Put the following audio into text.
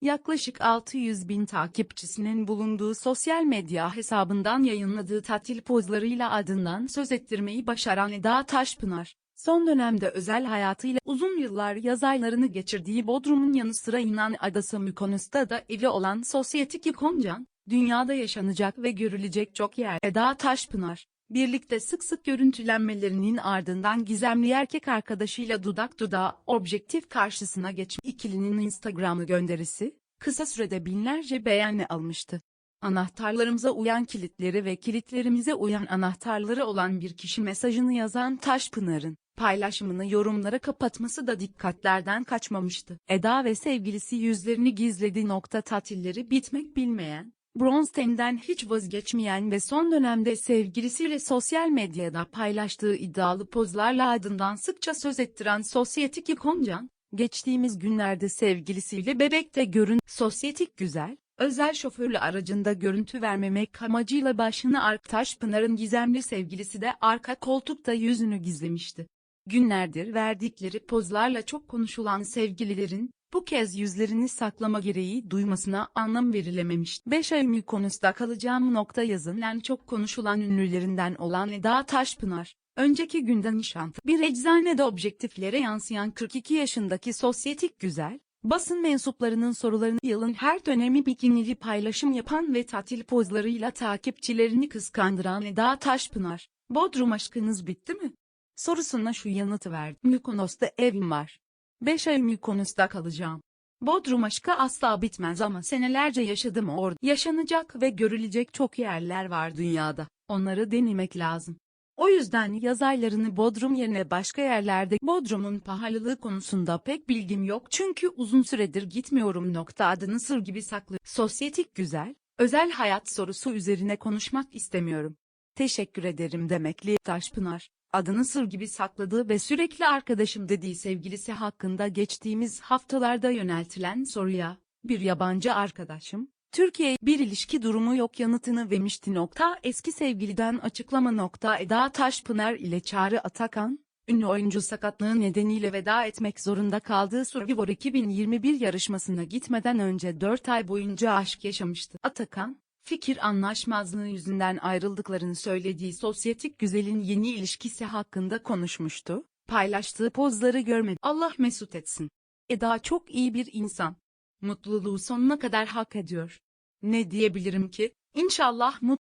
yaklaşık 600 bin takipçisinin bulunduğu sosyal medya hesabından yayınladığı tatil pozlarıyla adından söz ettirmeyi başaran Eda Taşpınar, son dönemde özel hayatıyla uzun yıllar yaz aylarını geçirdiği Bodrum'un yanı sıra Yunan adası Mykonos'ta da evi olan sosyetik ikoncan, dünyada yaşanacak ve görülecek çok yer. Eda Taşpınar, birlikte sık sık görüntülenmelerinin ardından gizemli erkek arkadaşıyla dudak dudağa objektif karşısına geçmiş ikilinin Instagram'ı gönderisi, kısa sürede binlerce beğeni almıştı. Anahtarlarımıza uyan kilitleri ve kilitlerimize uyan anahtarları olan bir kişi mesajını yazan Taşpınar'ın paylaşımını yorumlara kapatması da dikkatlerden kaçmamıştı. Eda ve sevgilisi yüzlerini gizledi. Nokta tatilleri bitmek bilmeyen, bronz tenden hiç vazgeçmeyen ve son dönemde sevgilisiyle sosyal medyada paylaştığı iddialı pozlarla adından sıkça söz ettiren sosyetik ikoncan, geçtiğimiz günlerde sevgilisiyle bebekte görün sosyetik güzel, özel şoförlü aracında görüntü vermemek amacıyla başını Arktaş Pınar'ın gizemli sevgilisi de arka koltukta yüzünü gizlemişti. Günlerdir verdikleri pozlarla çok konuşulan sevgililerin, bu kez yüzlerini saklama gereği duymasına anlam verilememişti. 5 ay Mykonos'ta kalacağım nokta yazın en çok konuşulan ünlülerinden olan Eda Taşpınar, önceki günden nişantı bir eczanede objektiflere yansıyan 42 yaşındaki sosyetik güzel, basın mensuplarının sorularını yılın her dönemi bikinili paylaşım yapan ve tatil pozlarıyla takipçilerini kıskandıran Eda Taşpınar, Bodrum aşkınız bitti mi? Sorusuna şu yanıtı verdi. Mykonos'ta evim var. 5 ay Mykonos'ta kalacağım. Bodrum aşkı asla bitmez ama senelerce yaşadım orada. Yaşanacak ve görülecek çok yerler var dünyada. Onları denemek lazım. O yüzden yaz aylarını Bodrum yerine başka yerlerde Bodrum'un pahalılığı konusunda pek bilgim yok çünkü uzun süredir gitmiyorum nokta adını sır gibi saklı. Sosyetik güzel, özel hayat sorusu üzerine konuşmak istemiyorum. Teşekkür ederim demekli Taşpınar, adını sır gibi sakladığı ve sürekli arkadaşım dediği sevgilisi hakkında geçtiğimiz haftalarda yöneltilen soruya, bir yabancı arkadaşım, Türkiye bir ilişki durumu yok yanıtını vermişti. Nokta eski sevgiliden açıklama nokta Eda Taşpınar ile Çağrı Atakan, ünlü oyuncu sakatlığı nedeniyle veda etmek zorunda kaldığı Survivor 2021 yarışmasına gitmeden önce 4 ay boyunca aşk yaşamıştı. Atakan, fikir anlaşmazlığı yüzünden ayrıldıklarını söylediği sosyetik güzelin yeni ilişkisi hakkında konuşmuştu. Paylaştığı pozları görmedi. Allah mesut etsin. Eda çok iyi bir insan. Mutluluğu sonuna kadar hak ediyor. Ne diyebilirim ki? İnşallah mutlu